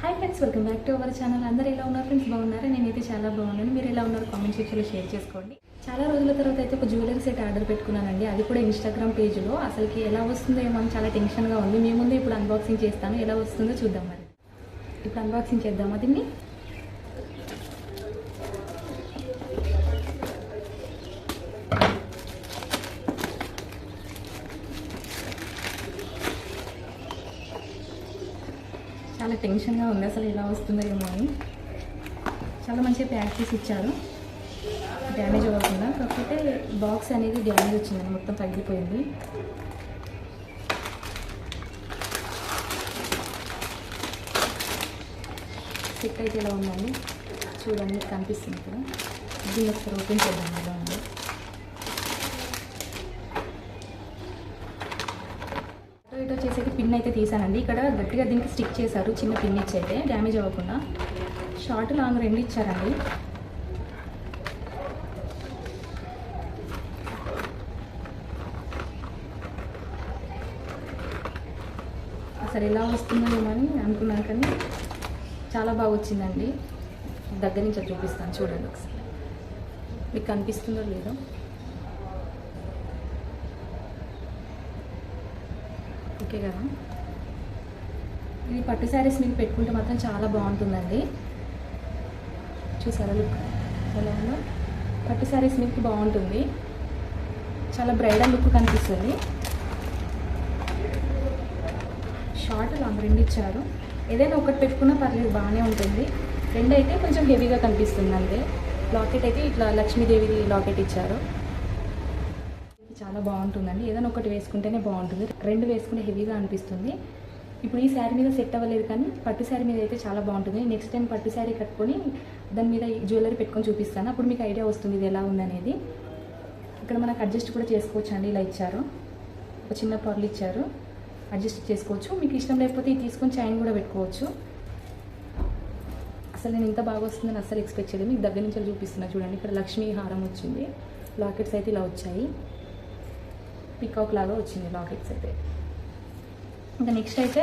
Hi friends welcome back to our channel అందరూ ఎలా ఉన్నారు ఫ్రెండ్స్ బాగున్నారా? నేనైతే చాలా బాగున్నాను. మీరు ఎలా ఉన్నారు? కామెంట్ సెక్షన్లో షేర్ చేసుకోండి. చాలా రోజుల తర్వాత అయితే ఒక జ్యువెలరీ సెట్ ఆర్డర్ పెట్టుకున్నానండి. అది కూడా ఇన్స్టాగ్రామ్ పేజ్లో అసలుకి ఎలా వస్తుందో ఏమో అని చాలా టెన్షన్గా ఉంది. మీ ముందే ఇప్పుడు అన్బాక్సింగ్ చేస్తాను. ఎలా వస్తుందో చూద్దాం మరి. ఇప్పుడు అన్బాక్సింగ్ చేద్దామా దీన్ని? చాలా టెన్షన్గా ఉంది. అసలు ఎలా వస్తుందో ఏమో అని. చాలా మంచిగా ప్యాక్ చేసి ఇచ్చారు. డ్యామేజ్ అవ్వకుండా. కాకపోతే బాక్స్ అనేది డ్యామేజ్ వచ్చిందని మొత్తం తగ్గిపోయింది. సెట్ అయితే ఇలా ఉందండి? చూడండి కనిపిస్తుంది ఇక్కడ దీన్ని ఒకసారి ఓపెన్ చేద్దాం. ఎలా ఉంది. అటు వచ్చేసి పిన్ అయితే తీసానండి ఇక్కడ గట్టిగా దీనికి స్టిక్ చేశారు. చిన్న పిన్ ఇచ్చి అయితే డ్యామేజ్ అవ్వకుండా. షార్ట్ లాంగ్ రెండు ఇచ్చారండి. అసలు ఎలా వస్తుందో అని అనుకున్నాను కానీ చాలా బాగా వచ్చిందండి. దగ్గర నుంచి చూపిస్తాను. చూడండి ఒకసారి. మీకు కనిపిస్తుందో లేదో. ఓకే కదా. ఇది పట్టు శారీస్ మీకు పెట్టుకుంటే మాత్రం చాలా బాగుంటుందండి. చూసారా లుక్ ఎలా ఉందో? పట్టు శారీస్ మీకు బాగుంటుంది. చాలా బ్రైడల్ లుక్ కనిపిస్తుంది. షార్ట్ లాంగ్ రెండు ఇచ్చారు. ఏదైనా ఒకటి పెట్టుకున్నా పర్లేదు బాగానే ఉంటుంది. రెండు అయితే కొంచెం హెవీగా కనిపిస్తుంది అంతే లాకెట్ అయితే ఇట్లా లక్ష్మీదేవి లాకెట్ ఇచ్చారు. చాలా బాగుంటుందండి. ఏదైనా ఒకటి వేసుకుంటేనే బాగుంటుంది. రెండు వేసుకుంటే హెవీగా అనిపిస్తుంది. ఇప్పుడు ఈ శారీ మీద సెట్ అవ్వలేదు కానీ పట్టు శారీ మీద అయితే చాలా బాగుంటుంది. నెక్స్ట్ టైం పట్టు శారీ కట్టుకొని దాని మీద జ్యువెలరీ పెట్టుకొని చూపిస్తాను. అప్పుడు మీకు ఐడియా వస్తుంది ఇది ఎలా ఉందనేది. ఇక్కడ మనకు అడ్జస్ట్ కూడా చేసుకోవచ్చు అండి ఇలా ఇచ్చారు. ఒక చిన్న పర్లు ఇచ్చారు. అడ్జస్ట్ చేసుకోవచ్చు. మీకు ఇష్టం లేకపోతే ఇది తీసుకొని చైన్ కూడా పెట్టుకోవచ్చు. అసలు నేను ఇంత బాగా వస్తుందని అసలు ఎక్స్పెక్ట్ చేయలేదు. మీకు దగ్గర నుంచి చూపిస్తున్నా. చూడండి ఇక్కడ లక్ష్మీ హారం వచ్చింది. లాకెట్స్ అయితే ఇలా వచ్చాయి. పికాక్ లాగా వచ్చింది లాకెట్స్ అయితే. ఇంకా నెక్స్ట్ అయితే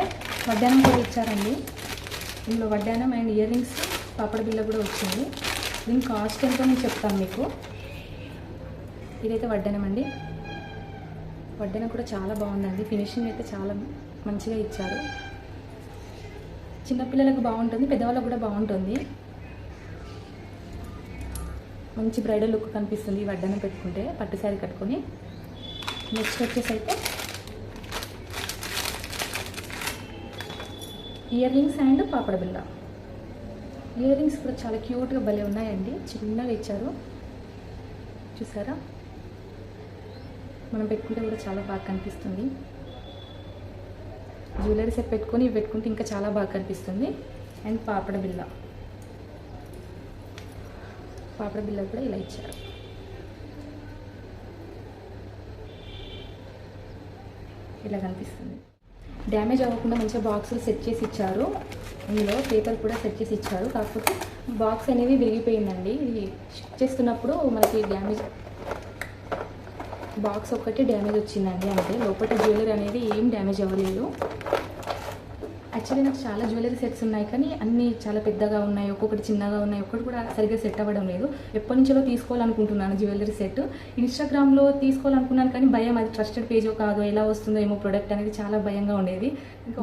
వడ్డానం కూడా ఇచ్చారండి. ఇందులో వడ్డానం అండ్ ఇయర్ రింగ్స్ పాపడ బిల్ల కూడా వచ్చింది. దీని కాస్ట్ ఎంతో నేను చెప్తాను మీకు. ఇదైతే వడ్డానం అండి. వడ్డానం కూడా చాలా బాగుందండి. ఫినిషింగ్ అయితే చాలా మంచిగా ఇచ్చారు. చిన్నపిల్లలకు బాగుంటుంది పెద్దవాళ్ళకు కూడా బాగుంటుంది. మంచి బ్రైడల్ లుక్ కనిపిస్తుంది ఈ వడ్డానం పెట్టుకుంటే పట్టు శారీ కట్టుకొని. నెక్స్ట్ వచ్చేసి అయితే ఇయర్ రింగ్స్ అండ్ పాపడ బిల్ల ఇయర్ రింగ్స్ కూడా చాలా క్యూట్గా భలే ఉన్నాయండి. చిన్నగా ఇచ్చారు. చూసారా? మనం పెట్టుకుంటే కూడా చాలా బాగా కనిపిస్తుంది. జ్యువెలరీ సెట్ పెట్టుకొని ఇవి పెట్టుకుంటే ఇంకా చాలా బాగా కనిపిస్తుంది. అండ్ పాపడ బిల్ల పాపడ బిల్ల కూడా ఇలా ఇచ్చారు. ఇలా కనిపిస్తుంది. డ్యామేజ్ అవ్వకుండా మంచిగా బాక్సులు సెట్ చేసి ఇచ్చారు. ఇందులో పేపర్ కూడా సెట్ చేసి ఇచ్చారు. కాకపోతే బాక్స్ అనేది విరిగిపోయిందండి. ఇది షిఫ్ట్ చేస్తున్నప్పుడు మనకి డ్యామేజ్ బాక్స్ ఒక్కటి డ్యామేజ్ వచ్చిందండి. అంటే లోపల జ్యువెలరీ అనేది ఏం డ్యామేజ్ అవ్వలేదు. యాక్చువల్లీ నాకు చాలా జ్యువెలరీ సెట్స్ ఉన్నాయి కానీ అన్నీ చాలా పెద్దగా ఉన్నాయి. ఒక్కొక్కటి చిన్నగా ఉన్నాయి. ఒక్కటి కూడా సరిగ్గా సెట్ అవ్వడం లేదు. ఎప్పటి నుంచో తీసుకోవాలనుకుంటున్నాను జ్యువెలరీ సెట్ ఇన్స్టాగ్రామ్లో తీసుకోవాలనుకున్నాను కానీ భయం. అది ట్రస్టెడ్ పేజో కాదు ఎలా వస్తుందో ఏమో ప్రొడక్ట్ అనేది చాలా భయంగా ఉండేది.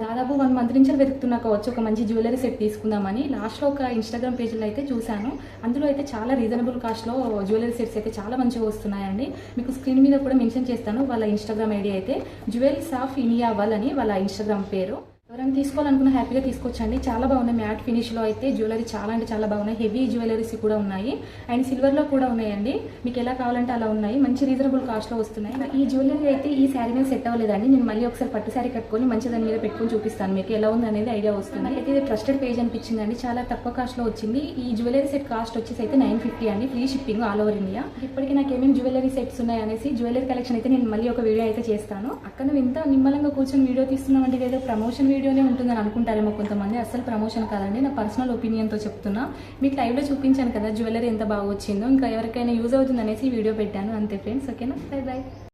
దాదాపు వన్ మంత్ నుంచి వెతుకుతున్నా కావచ్చు. ఒక మంచి జ్యువెలరీ సెట్ తీసుకుందామని. లాస్ట్లో ఒక ఇన్స్టాగ్రామ్ పేజ్లో అయితే చూశాను. అందులో అయితే చాలా రీజనబుల్ కాస్ట్లో జ్యువెలరీ సెట్స్ అయితే చాలా మంచిగా వస్తున్నాయండి. మీకు స్క్రీన్ మీద కూడా మెన్షన్ చేస్తాను. వాళ్ళ ఇన్స్టాగ్రామ్ ఐడి అయితే జ్యువెల్స్ ఆఫ్ ఇండియా వల్ అని వాళ్ళ ఇన్స్టాగ్రామ్ పేరు. ఎవరైనా తీసుకోవాలనుకున్న హ్యాపీగా తీసుకోవచ్చండి. చాలా బాగున్నాయి మ్యాట్ ఫినిష్లో అయితే. జ్యువెలరీ చాలా అంటే చాలా బాగున్నాయి. హెవీ జ్యువెలరీస్ కూడా ఉన్నాయి. అండ్ సిల్వర్లో కూడా ఉన్నాయండి. మీకు ఎలా కావాలంటే అలా ఉన్నాయి. మంచి రీజనబుల్ కాస్ట్లో వస్తున్నాయి. ఈ జ్యువెలరీ అయితే ఈ శారీ మీద సెట్ అవ్వలేదండి. నేను మళ్ళీ ఒకసారి పట్టు శారీ కట్టుకొని మంచి దాని మీద పెట్టుకొని చూపిస్తాను మీకు. ఎలా ఉంది అనేది ఐడియా వస్తుంది. అయితే ఇది ట్రస్టెడ్ పేజ్ అనిపించిందండి. చాలా తక్కువ కాస్ట్లో వచ్చింది. ఈ జ్యువెలరీ సెట్ కాస్ట్ వచ్చేసి అయితే నైన్ ఫిఫ్టీ అండి. Free shipping all over India ఇప్పటికీ నాకు ఏమేమి జ్యువెలరీ సెట్స్ ఉన్నాయి అనేసి జ్యువెలరీ కలెక్షన్ అయితే నేను మళ్ళీ ఒక వీడియో అయితే చేస్తాను. అక్కడ ఇంత నిమ్మలంగా కూర్చొని వీడియో తీస్తున్నామంటే ఏదో ప్రమోషన్ వీడియోనే ఉంటుందని అనుకుంటారేమో కొంతమంది. అసలు ప్రమోషన్ కాదండి. నా పర్సనల్ ఒపీనియన్తో చెప్తున్నా. మీకు లైవ్లో చూపించాను కదా జ్యువెలరీ ఎంత బాగా వచ్చిందో. ఇంకా ఎవరికైనా యూజ్ అవుతుంది అనేసి వీడియో పెట్టాను. అంతే ఫ్రెండ్స్ ఓకేనా? Bye bye